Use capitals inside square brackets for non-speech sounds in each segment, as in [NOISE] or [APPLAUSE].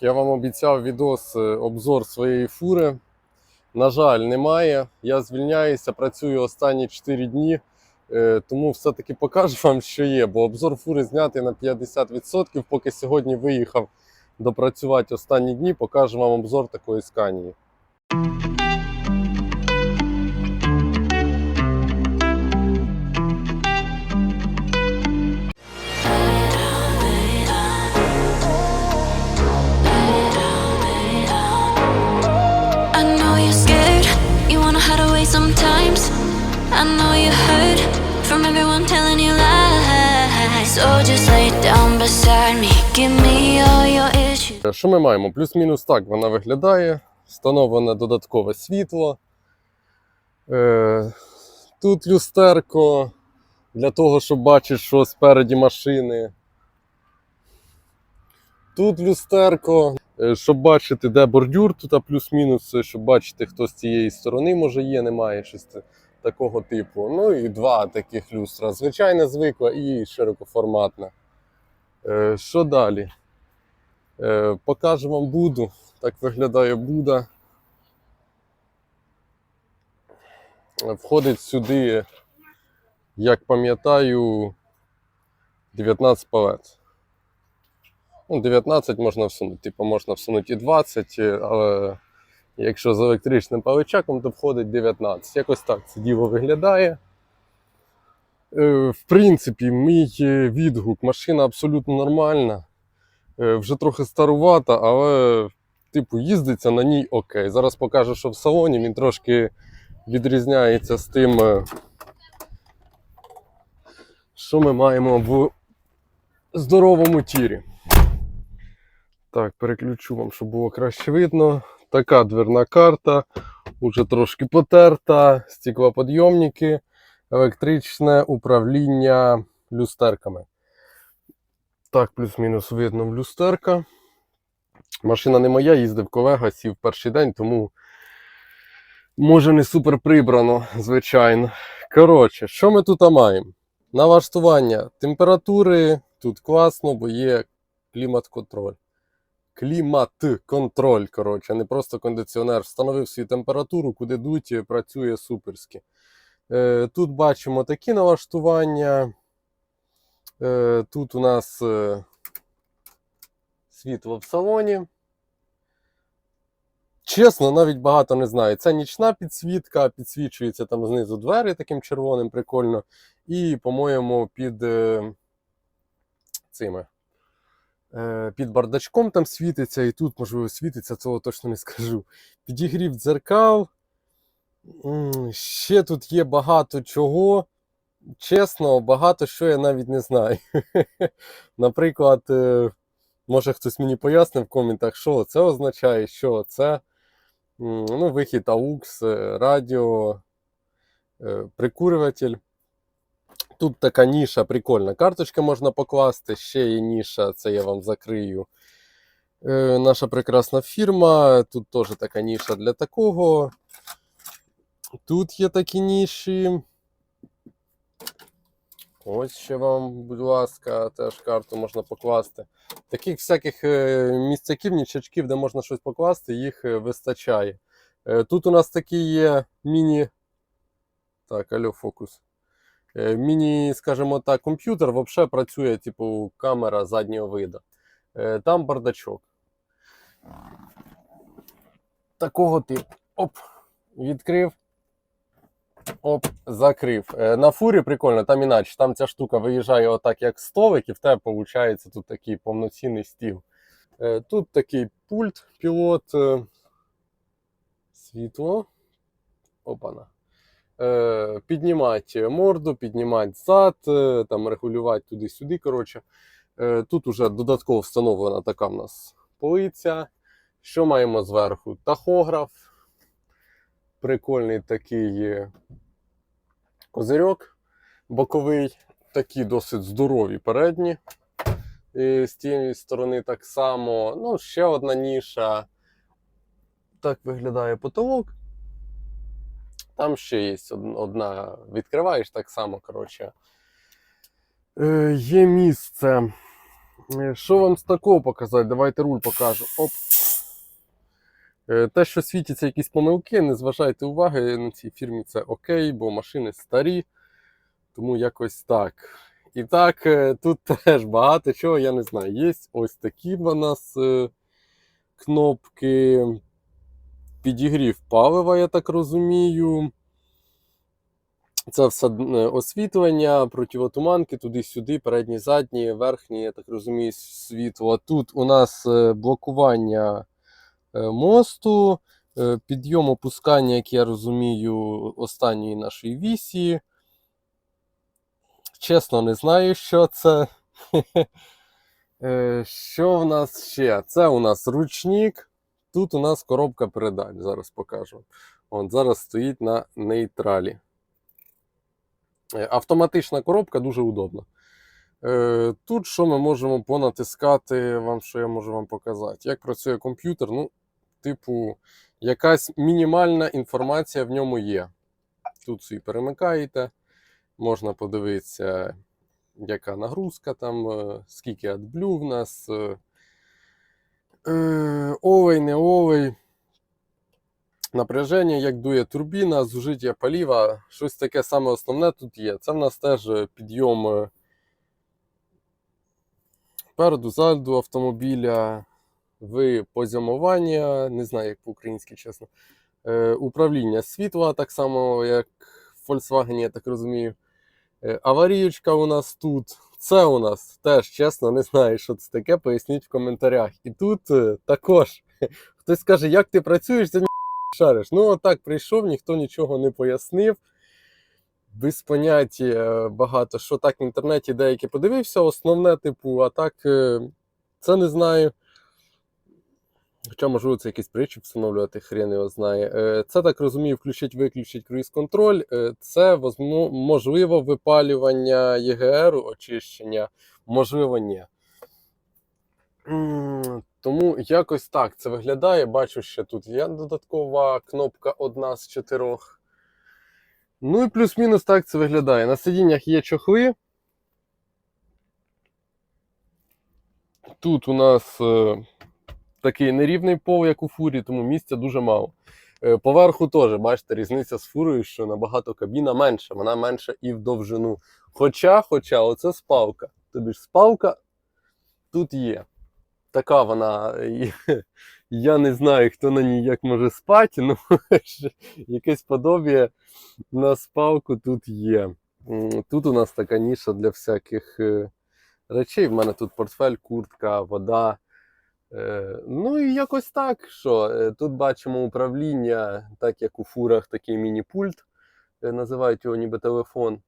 я вам обіцяв відос е, обзор своєї фури. На жаль, немає. Я звільняюся, працюю останні 4 дні, е, тому все-таки покажу вам, що є. Бо обзор фури знятий на 50%. Поки сьогодні виїхав допрацювати останні дні, покажу вам обзор такої сканії. Що ми маємо? Плюс-мінус так вона виглядає. Встановлене додаткове світло. Е, тут люстерко для того, щоб бачити, що спереді машини. Тут люстерко, е, щоб бачити, де бордюр, тут плюс-мінус, щоб бачити, хто з цієї сторони може є, немає щось такого типу. Ну і два таких люстра. Звичайна звикла і широкоформатна. Е, Що далі? Е, Покажу вам Буду. Так виглядає Буда. Входить сюди, як пам'ятаю, 19 палець. Ну, 19 можна всунути, типу можна всунути і 20, е, але якщо з електричним паличаком, то входить 19. Якось так це діло виглядає. Е, В принципі, мій е, відгук, машина абсолютно нормальна. Е, Вже трохи старувата, але, типу, їздиться на ній окей. Зараз покажу, що в салоні він трошки відрізняється з тим, що ми маємо в здоровому тірі. Так, переключу вам, щоб було краще видно. Така дверна карта, уже трошки потерта, стеклоподйомники, електричне управління люстерками. Так, плюс-мінус видно в люстерка. Машина не моя, їздив колега, сів перший день, тому може не супер прибрано, звичайно. Коротше, що ми тут маємо? Налаштування температури тут класно, бо є клімат-контроль. Клімат-контроль, коротше, не просто кондиціонер. Встановив свою температуру, куди дуть, працює суперськи. Е, тут бачимо такі налаштування. Е, Тут у нас е, світло в салоні. Чесно, навіть багато не знаю. Це нічна підсвітка, підсвічується там знизу двері таким червоним, прикольно. І, по-моєму, під цими. Під бардачком там світиться, і тут, можливо, світиться, цього точно не скажу. Підігрів дзеркал. Ще тут є багато чого. Чесно, багато що я навіть не знаю. [LAUGHS] Наприклад, е, може хтось мені пояснив в коментах, що це означає, що це. Ну, вихід AUX, е, радіо, е, прикурюватель. Тут така ніша прикольна. Карточка можна покласти, ще є ніша, це я вам закрию. Наша прекрасна фірма. Тут теж така ніша для такого. Тут є такі ніші. Ось ще вам, будь ласка, теж карту можна покласти. Таких всяких е, місцяків, нічачків, де можна щось покласти, їх е, вистачає. Е, Тут у нас такий є міні. Так, алло, фокус. Міні, скажімо так, комп'ютер взагалі працює, типу, камера заднього виду. Там бардачок. Такого типу. Оп, відкрив. Оп, закрив. Е, На фурі прикольно, там іначе. Там ця штука виїжджає отак, як столик, і в тебе виходить тут такий повноцінний стіл. Е, Тут такий пульт, пілот, е, світло. Опана. Піднімати морду, піднімати зад, там регулювати туди-сюди. Коротше. Тут уже додатково встановлена така в нас полиця. Що маємо зверху? Тахограф. Прикольний такий козирьок боковий, такі досить здорові передні. І з тієї сторони так само. Ну, ще одна ніша. Так виглядає потолок. Там ще є одна. Відкриваєш так само, коротше. Е, є місце Е, Що вам з такого показати? Давайте руль покажу. Оп. Е, Те, що світяться якісь помилки, не зважайте уваги на цій фірмі це окей, бо машини старі. Тому якось так. І так, е, тут [LAUGHS] теж багато чого, я не знаю. Є ось такі в нас е, кнопки. Підігрів палива, я так розумію. Це все освітлення, противотуманки, туди-сюди, передні, задні, верхні, я так розумію, світло. Тут у нас блокування мосту, е, підйом опускання, як я розумію, останньої нашої вісі. Чесно, не знаю, що це. [LAUGHS] Е, Що в нас ще? Це у нас ручник. Тут у нас коробка передач. Зараз покажу. От зараз стоїть на нейтралі. Е, Автоматична коробка дуже удобна. Е, Тут що ми можемо понатискати, вам, що я можу вам показати? Як працює комп'ютер? Ну, типу, якась мінімальна інформація в ньому є. Тут собі перемикаєте, можна подивитися, яка нагрузка там, е, скільки AdBlue в нас, е, овей, не овей. Напряження, як дує турбіна, зужиття паліва, щось таке саме основне тут є. Це в нас теж підйом е, переду, ззаду автомобіля, ви позямування, не знаю, як по-українськи, чесно. Е, управління світла, так само, як в Volkswagen, я так розумію. Е, аваріючка у нас тут. Це у нас теж, чесно, не знаю, що це таке, поясніть в коментарях. І тут е, також хтось скаже, як ти працюєш, ні шариш. Ну, отак прийшов, ніхто нічого не пояснив. Без поняття е, багато що так в інтернеті деякі подивився, основне, типу, а так е, це не знаю. Хоча, можливо, це якийсь притчі встановлювати, хрен його знає. Е, Це так розумію, включить, виключить круїз-контроль. Е, Це можливо випалювання ЄГР, очищення, можливо, ні. Тому якось так це виглядає. Бачу, що тут є додаткова кнопка одна з чотирьох. Ну і плюс-мінус так це виглядає. На сидіннях є чохли. Тут у нас е, такий нерівний пол, як у фурі, тому місця дуже мало. Е, Поверху теж, бачите, різниця з фурою, що набагато кабіна менша, вона менша і в довжину. Хоча, хоча, оце спалка. Тобі ж спалка тут є. Така вона. [LAUGHS] Я не знаю, хто на ній як може спати, [LAUGHS] ну якесь подобіє на спалку тут є. Тут у нас така ніша для всяких е, речей. В мене тут портфель, куртка, вода. Е, Ну і якось так. що е, Тут бачимо управління, так як у фурах такий міні-пульт. Називають його ніби телефон.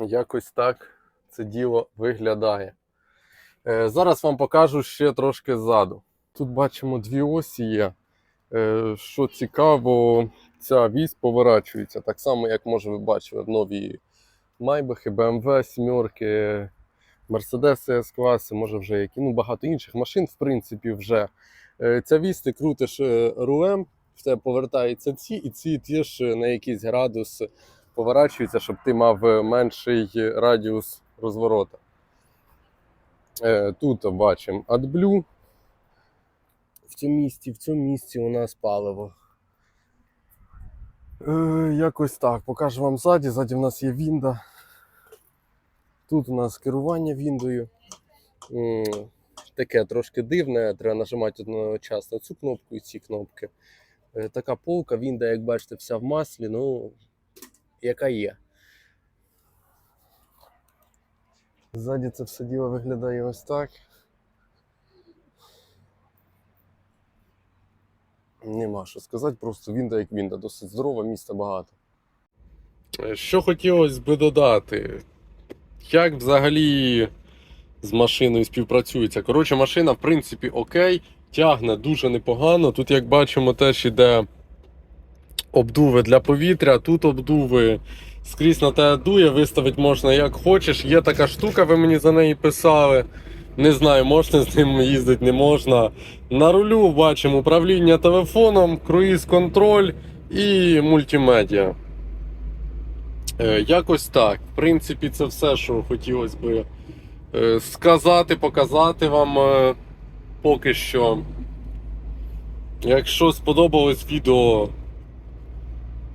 Якось так це діло виглядає. Е, Зараз вам покажу ще трошки ззаду. Тут бачимо дві осі є. Е, Що цікаво, ця вісь поворачується так само, як може ви бачили в нові Майбахи, BMW, сімерки, Мерседеси С-класи, може вже які, ну багато інших машин, в принципі, вже. Е, Ця вісь ти крутиш рулем, в тебе повертаються ці, і ці теж на якийсь градус поворачуються, щоб ти мав менший радіус розворота. Е, Тут бачимо AdBlue. В цьому місці, в цьому місці у нас паливо. Е, якось так. Покажу вам ззаді. Ззаді в нас є вінда. Тут у нас керування віндою. Таке трошки дивне, треба нажимати одночасно цю кнопку і ці кнопки. Е, Така полка, вінда, як бачите, вся в маслі, ну, яка є. Ззаді це все діло виглядає ось так. Нема що сказати, просто вінда як вінда, досить здорова, місця багато. Що хотілося би додати? Як взагалі з машиною співпрацюється? Коротше, машина, в принципі, окей, тягне дуже непогано. Тут, як бачимо, теж іде обдуви для повітря, тут обдуви скрізь на те дує, виставити можна як хочеш. Є така штука, ви мені за неї писали. Не знаю, можна з ним їздити, не можна. На рулю бачимо управління телефоном, круїз-контроль і мультимедіа. Е, якось так. В принципі, це все, що хотілося би е, сказати, показати вам е, поки що. Якщо сподобалось відео,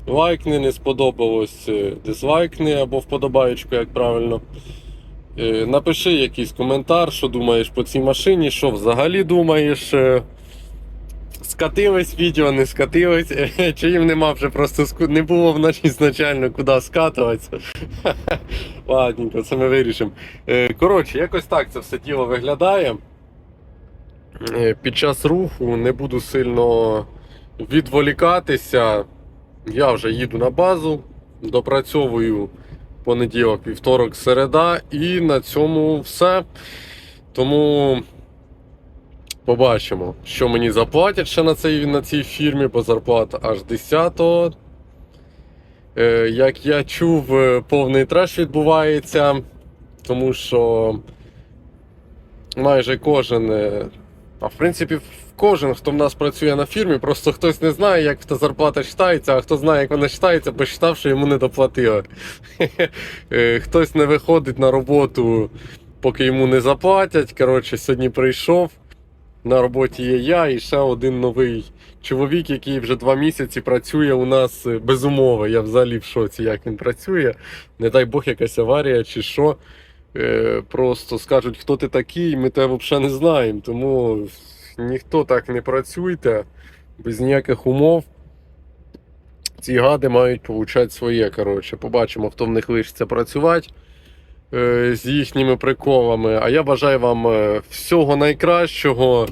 лайкни, не сподобалось, е, дизлайкни або вподобаєчку, як правильно. Е, Напиши якийсь коментар, що думаєш по цій машині, що взагалі думаєш. е, Скатилось відео, не скатилось, [LAUGHS] чи їм нема вже просто не було вночі ізначально куди скатуватися. [LAUGHS] Ладненько, це ми вирішимо. Коротше, якось так це все діло виглядає. Під час руху не буду сильно відволікатися. Я вже їду на базу, допрацьовую понеділок, вівторок, середа, і на цьому все. Тому побачимо, що мені заплатять ще на цій, на цій фірмі, бо зарплата аж 10-го. Е, як я чув, е, повний треш відбувається, тому що майже кожен, е, а в принципі, кожен, хто в нас працює на фірмі, просто хтось не знає, як та зарплата читається, а хто знає, як вона читається, посчитав, що йому не доплатили. [LAUGHS] Е, Хтось не виходить на роботу, поки йому не заплатять. Коротше, сьогодні прийшов. На роботі є я і ще один новий чоловік, який вже два місяці працює у нас е, без умови. Я взагалі в шоці, як він працює. Не дай Бог, якась аварія чи що. Е, Просто скажуть, хто ти такий, ми тебе взагалі не знаємо. Тому ніхто так не працюйте без ніяких умов. Ці гади мають получати своє. Коротше. Побачимо, хто в них лишиться працювати е, з їхніми приколами. А я бажаю вам е, всього найкращого.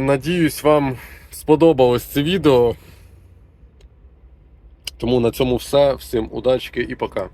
Надіюсь, вам сподобалось це відео. Тому на цьому все. Всім удачки і пока.